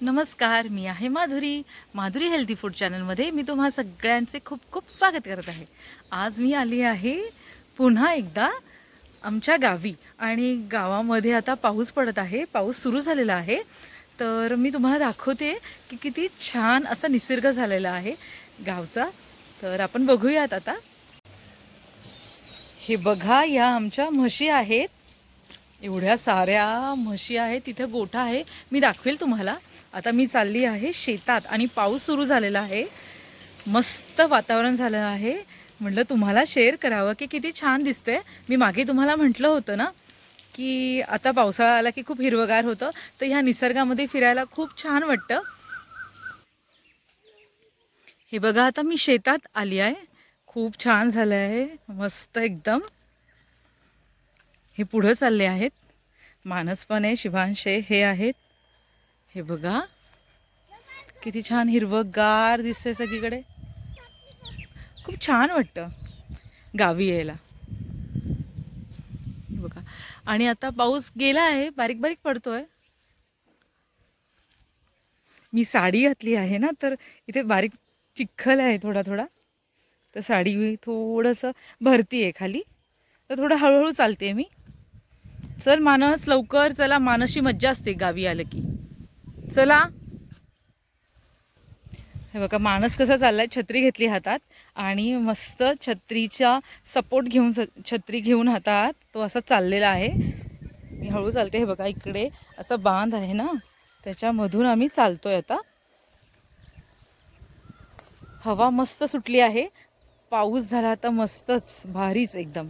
नमस्कार मी आहे Madhuri. Madhuri healthy food चॅनलमध्ये मी तुम्हा सगळ्यांचे खूप खूप स्वागत करत आहे. आज मी आली आहे पुन्हा एकदा आमच्या गावी आणि गावामध्ये आता पाऊस पडत आहे पाऊस सुरू झालेला आहे. तर मी तुम्हाला दाखवते की किती छान असा निसर्ग झालेला आहे गावचा. तर आपण बघूयात आता. हे बघा या आमच्या म्हशी आहेत. एवढ्या साऱ्या म्हशी आहेत तिथं गोठा आहे. मी दाखवेल तुम्हाला. आता मी चालली आहे शेतात आणि पाऊस सुरू झालेला आहे. मस्त वातावरण झालं आहे. म्हटलं तुम्हाला शेअर करावं की किती छान दिसते मी मागे तुम्हाला म्हटलं होतं ना की आता पावसाळा आला की खूप हिरवगार होतं. तर ह्या निसर्गामध्ये फिरायला खूप छान वाटतं. हे बघा आता मी शेतात आली आहे. खूप छान झालं आहे. मस्त एकदम. हे पुढं चालले आहेत. मानस पण आहे शिवांश आहे हे आहेत. हे बघा. किती छान हिरवंगार दिसतंय सगळीकडे. खूप छान वाटतं गावी यायला. बघा. आणि आता पाऊस गेला आहे बारीक बारीक पडतोय. मी साडी घातली आहे ना तर इथे बारीक चिखल आहे थोडा थोडा. तर साडी थोडंसं भरती आहे खाली. तर थोडं हळूहळू चालते मी. चल मानस लवकर चला. मानसी मज्जा असते गावी आलं की. चला. हे बघा माणस कसा चाललाय छत्री घेतली हातात आणि मस्त छत्रीचा सपोर्ट घेऊन स- छत्री घेऊन हातात तो असा चाललेला आहे. मी हळू चालते. हे बघा इकडे असा बांध आहे ना त्याच्यामधून आम्ही चालतोय आता. हवा मस्त सुटली आहे. पाऊस झाला आता मस्तच भारीच एकदम.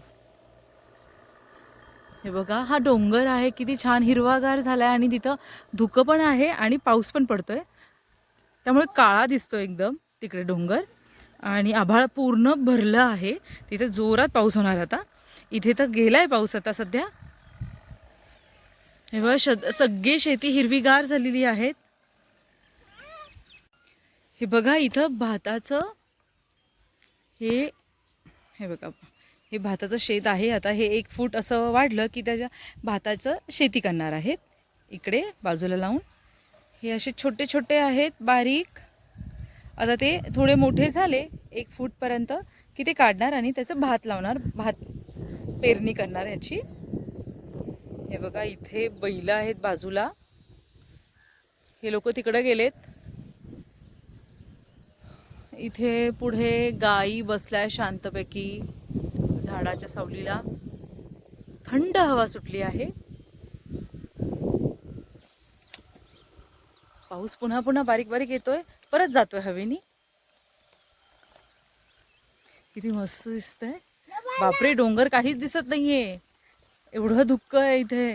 हे बघा हा डोंगर आहे किती छान हिरवागार झालाय आणि तिथं धुकं पण आहे आणि पाऊस पण पडतोय. त्यामुळे काळा दिसतो एकदम तिकडे डोंगर. आणि आभाळ पूर्ण भरलं आहे. तिथे जोरात पाऊस होणार आता. इथे तर गेलाय पाऊस आता सध्या. हे बघा श सगळी शेती हिरवीगार झालेली आहेत. हे बघा इथं भाताचं हे हे बघा. हे भाताचं शेत आहे. आता हे एक फूट असं वाढलं की त्याच्या भाताचं शेती करणार आहेत. इकडे बाजूला लावून. हे असे छोटे छोटे आहेत बारीक. आता ते थोडे मोठे झाले एक फूटपर्यंत की ते काढणार आणि त्याचं भात लावणार भात पेरणी करणार याची. हे बघा इथे बैल आहेत बाजूला. हे लोक तिकडे गेलेत. इथे पुढे गाई बसल्या शांतपैकी. झाडाच्या सावलीला थंड हवा सुटली आहे. पाऊस पुन्हा पुन्हा बारीक बारीक येतोय. परत जातोय हवेनी. किती मस्त दिसतंय. बापरे डोंगर काहीच दिसत नाहीये. एवढं दुःख आहे इथे.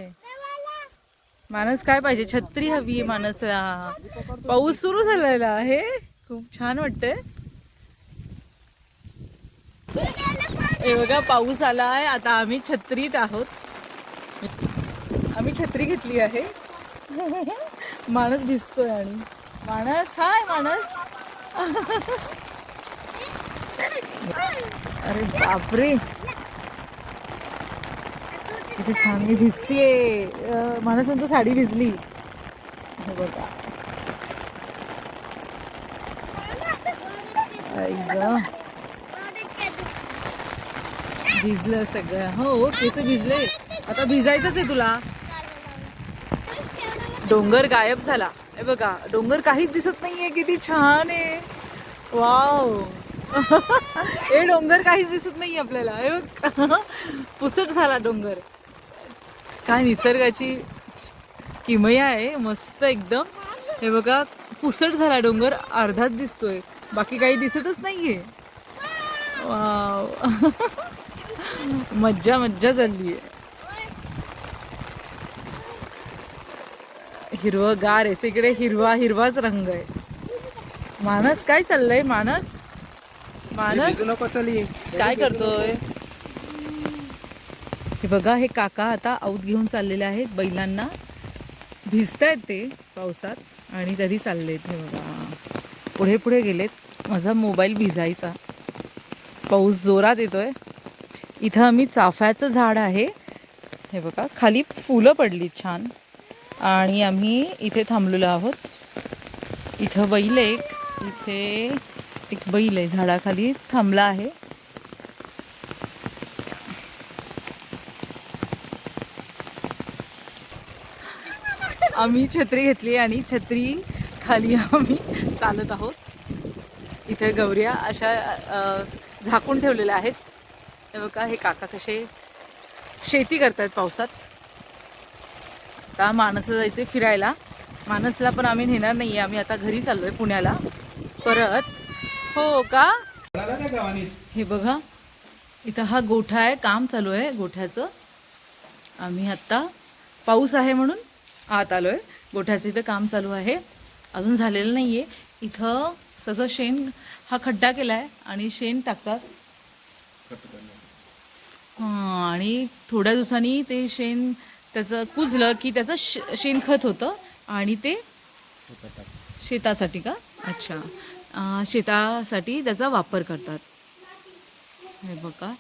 माणस काय पाहिजे? छत्री हवी आहे माणसला पाऊस सुरू झालेला आहे. खूप छान वाटतंय. हे बघा पाऊस आला आहे आता आम्ही छत्रीत आहोत. आम्ही छत्री घेतली आहे. माणस भिजतोय आणि. माणस हाय माणस अरे बापरे. किती छान मी भिजतीये. माणस म्हणतो साडी भिजली. हे बघा. आई गं. भिजलं सगळं. हो केस भिजले. आता भिजायचंच आहे तुला. डोंगर गायब झाला. हे बघा डोंगर काहीच दिसत नाहीये किती छान आहे. वाव. हे डोंगर काहीच दिसत नाही आपल्याला. हे बघ. पुसट झाला डोंगर. काय निसर्गाची किमया आहे मस्त एकदम. हे बघा पुसट झाला डोंगर अर्धाच दिसतोय. बाकी काही दिसतच नाहीये. वाव. मज्जा मज्जा चालली आहे. हिरवगार आहे. सगळे हिरवा हिरवाच रंग आहे. मानस काय चाललंय मानस? मानस? काय करतोय? हे बघा हे काका आता आऊत घेऊन चाललेले आहेत बैलांना. भिजतायत ते पावसात आणि तरी चाललेत हे बघा. पुढे पुढे गेलेत. माझा मोबाईल भिजायचा. पाऊस जोरात येतोय. इथं आम्ही चाफ्याचं झाड आहे. हे बघा खाली फुलं पडली छान. आणि आम्ही इथे थांबलेलो आहोत. इथं बैल एक इथे एक बैल आहे झाडाखाली थांबला आहे. आम्ही छत्री घेतली आणि छत्री खाली आम्ही चालत आहोत. इथे गौऱ्या अशा झाकून ठेवलेल्या आहेत. हे बघा हे काका कसे शेती करतात पावसात. आता माणसं जायचे फिरायला. मानसला पण आम्ही नेणार नाही आहे आम्ही आता घरी चाललोय आहे पुण्याला. परत हो का? हे बघा इथं हा गोठा आहे काम चालू आहे गोठ्याचं. आम्ही आत्ता पाऊस आहे म्हणून आत आलो आहे गोठ्याचं इथं काम चालू आहे. अजून झालेलं नाही आहे इथं सगळं शेण हा खड्डा केला आहे आणि शेण टाकतात. हां आणि थोड्या दिवसांनी ते शेण त्याचं कुजलं की त्याचं श शेणखत होतं आणि ते शेतासाठी का? अच्छा. अं, शेतासाठी त्याचा वापर करतात. हे बघा.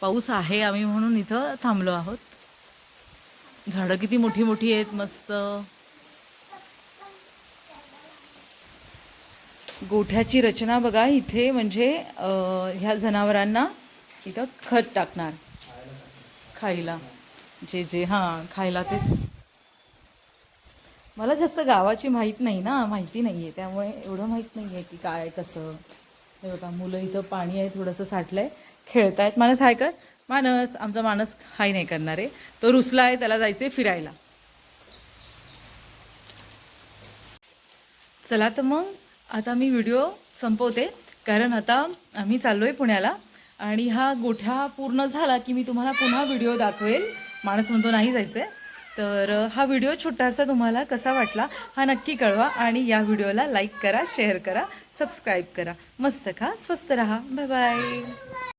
पाऊस आहे आम्ही म्हणून इथं थांबलो आहोत. झाडं किती मोठी मोठी आहेत मस्त. गोठ्याची रचना बघा इथे म्हणजे ह्या जनावरांना इथं खत टाकणार. खायला. जे जे हां खायला तेच. मला जास्त गावाची माहीत नाही ना माहिती नाही आहे त्यामुळे एवढं माहीत नाही आहे की काय कसं. हे बघा मुलं इथं पाणी आहे थोडंसं साठलं आहे खेळत आहेत मानस हाय कर मानस. आमचा मानस हाय नाही करणार. आहे तो रुसला आहे त्याला जायचं आहे फिरायला. चला तर मग आता मी व्हिडिओ संपवते कारण आता आम्ही चाललो आहे पुण्याला आणि हा गोठ्या पूर्ण झाला की मी तुम्हाला पुन्हा व्हिडिओ दाखवेल. माणूस म्हणतो नाही जायचं आहे तर हा व्हिडिओ छोटासा तुम्हाला कसा वाटला हा नक्की कळवा आणि या व्हिडिओला लाईक करा शेअर करा सबस्क्राईब करा. मस्त खा स्वस्त रहा. Bye bye.